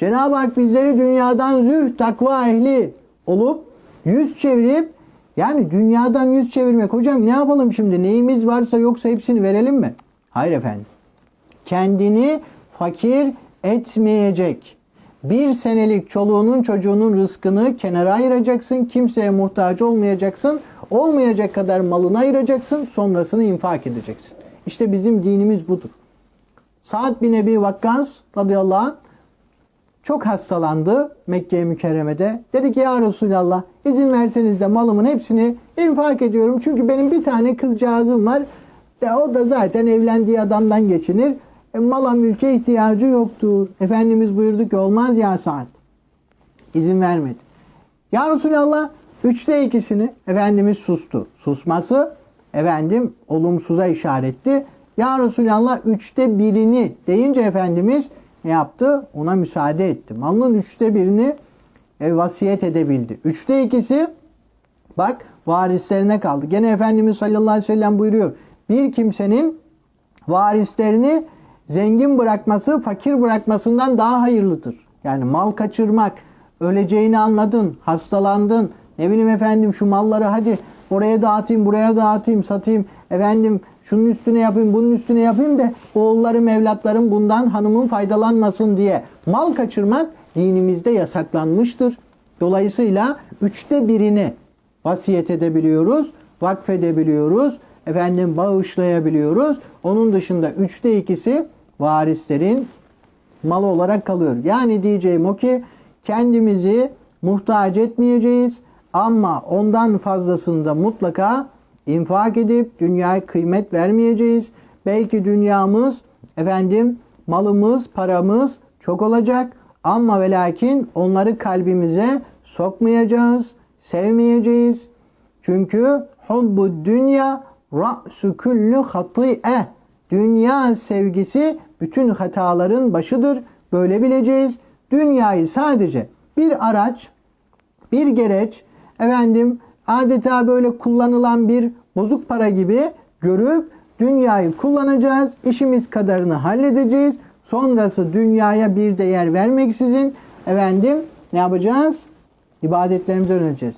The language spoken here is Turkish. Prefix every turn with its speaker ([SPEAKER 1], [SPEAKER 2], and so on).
[SPEAKER 1] Cenab-ı Hak bizleri dünyadan zühd, takva ehli olup yüz çevirip yani dünyadan yüz çevirmek. Hocam ne yapalım şimdi? Neyimiz varsa yoksa hepsini verelim mi? Hayır efendim. Kendini fakir etmeyecek. Bir senelik çoluğunun çocuğunun rızkını kenara ayıracaksın. Kimseye muhtaç olmayacaksın. Olmayacak kadar malını ayıracaksın. Sonrasını infak edeceksin. İşte bizim dinimiz budur. Sa'd bin Ebi Vakkas radıyallahu anh çok hastalandı Mekke-i Mükerreme'de. Dedi ki ya Resulallah izin verseniz de malımın hepsini infak ediyorum. Çünkü benim bir tane kızcağızım var. Ve o da zaten evlendiği adamdan geçinir. E, mala mülke ihtiyacı yoktur. Efendimiz buyurdu ki olmaz ya Sa'd. İzin vermedi. Ya Resulallah üçte ikisini Efendimiz sustu. Susması efendim olumsuza işaretti. Ya Resulallah üçte birini deyince Efendimiz ne yaptı? Ona müsaade etti. Malının üçte birini e, vasiyet edebildi. Üçte ikisi bak varislerine kaldı. Gene Efendimiz sallallahu aleyhi ve sellem buyuruyor. Bir kimsenin varislerini zengin bırakması fakir bırakmasından daha hayırlıdır. Yani mal kaçırmak, öleceğini anladın, hastalandın, ne bileyim efendim şu malları hadi oraya dağıtayım, buraya dağıtayım, satayım, efendim şunun üstüne yapayım, bunun üstüne yapayım da oğullarım, evlatlarım bundan hanımın faydalanmasın diye mal kaçırmak dinimizde yasaklanmıştır. Dolayısıyla üçte birini vasiyet edebiliyoruz, vakfedebiliyoruz, efendim bağışlayabiliyoruz. Onun dışında üçte ikisi varislerin malı olarak kalıyor. Yani diyeceğim o ki kendimizi muhtaç etmeyeceğiz ama ondan fazlasını da mutlaka infak edip dünyaya kıymet vermeyeceğiz. Belki dünyamız, efendim malımız, paramız çok olacak ama ve lakin onları kalbimize sokmayacağız, sevmeyeceğiz. Çünkü hubbu dünya ra'su kullu hati'e. Dünya sevgisi bütün hataların başıdır. Böyle bileceğiz. Dünyayı sadece bir araç, bir gereç, efendim adeta böyle kullanılan bir bozuk para gibi görüp dünyayı kullanacağız. İşimiz kadarını halledeceğiz. Sonrası dünyaya bir değer vermeksizin efendim ne yapacağız? İbadetlerimize döneceğiz.